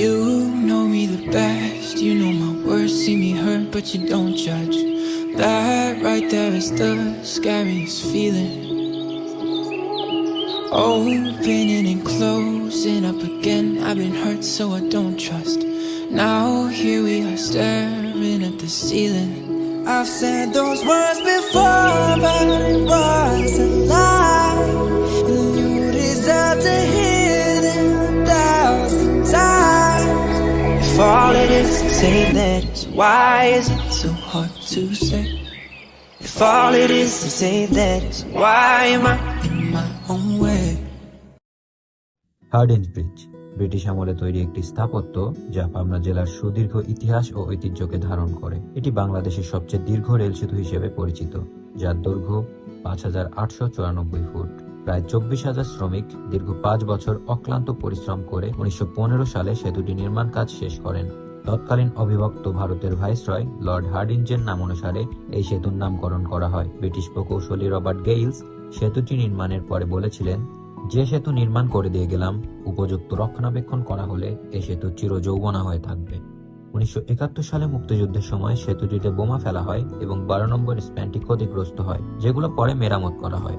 You know me the best, you know my worst See me hurt, but you don't judge. That right there is the scariest feeling. Opening and closing up again. I've been hurt, so I don't trust. Now here we are staring at the ceiling. I've said those words before. All it is to say that is why is it so hard to say? If all it is to say that is why am I in my own way? Hardinge bridge British আমলে তৈরি একটি স্থাপত্য যা পাবনা জেলার সুদীর্ঘ ইতিহাস ও ঐতিহ্যকে ধারণ করে এটি বাংলাদেশের সবচেয়ে দীর্ঘ রেল সেতু হিসেবে পরিচিত, যার দৈর্ঘ্য পাঁচ হাজার আটশো চুরানব্বই ফুট প্রায় চব্বিশ হাজার শ্রমিক দীর্ঘ পাঁচ বছর অক্লান্ত পরিশ্রম করে উনিশশো পনেরো সালে সেতুটি নির্মাণ কাজ শেষ করেন। তৎকালীন অবিভক্ত ভারতের ভাইসরয় লর্ড হার্ডিঞ্জের নাম অনুসারে এই সেতুর নামকরণ করা হয়। ব্রিটিশ প্রকৌশলী রবার্ট গেইলস সেতুটি নির্মাণের পরে বলেছিলেন, যে সেতু নির্মাণ করে দিয়ে গেলাম, উপযুক্ত রক্ষণাবেক্ষণ করা হলে এই সেতু চিরযৌবনা হয়ে থাকবে। উনিশশো একাত্তর সালে মুক্তিযুদ্ধের সময় সেতুটিতে বোমা ফেলা হয় এবং বারো নম্বর স্প্যানটি ক্ষতিগ্রস্ত হয়, যেগুলো পরে মেরামত করা হয়।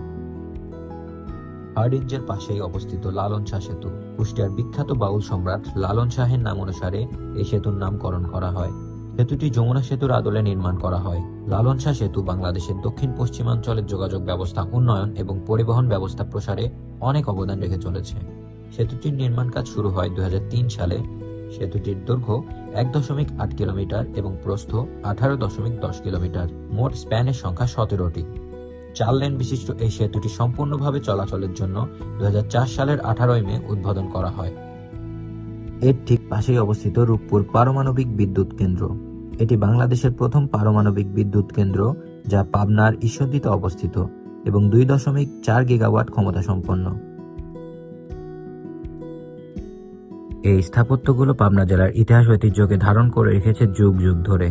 হার্ডিঞ্জের পাশেই অবস্থিত লালন শাহ সেতু। কুষ্টিয়ার বিখ্যাত বাউল সম্রাট লালন শাহের নাম অনুসারে এই সেতুর নামকরণ করা হয়। সেতুটি যমুনা সেতুর আদলে নির্মাণ করা হয়। লালন শাহ সেতু বাংলাদেশের দক্ষিণ পশ্চিমাঞ্চলের যোগাযোগ ব্যবস্থা, উন্নয়ন এবং পরিবহন ব্যবস্থা প্রসারে অনেক অবদান রেখে চলেছে। সেতুটির নির্মাণ কাজ শুরু হয় দুই হাজার তিন সালে। সেতুটির দৈর্ঘ্য এক দশমিক আট কিলোমিটার এবং প্রস্থ আঠারো দশমিক দশ কিলোমিটার। মোট স্প্যানের সংখ্যা সতেরোটি। চার লেন বিশিষ্ট এই সেতুটি সম্পূর্ণভাবে চলাচলের জন্য দুহাজার চার সালের আঠারোই মে উদ্বোধন করা হয়। এর ঠিক পাশেই অবস্থিত রূপপুর পারমাণবিক বিদ্যুৎ কেন্দ্র। এটি বাংলাদেশের প্রথম পারমাণবিক বিদ্যুৎ কেন্দ্র যা পাবনার ঈশ্বরদীতে অবস্থিত এবং দুই দশমিক চার গিগাওয়াট ক্ষমতা সম্পন্ন। এই স্থাপত্যগুলো পাবনা জেলার ইতিহাস ঐতিহ্যকে ধারণ করে রেখেছে যুগ যুগ ধরে।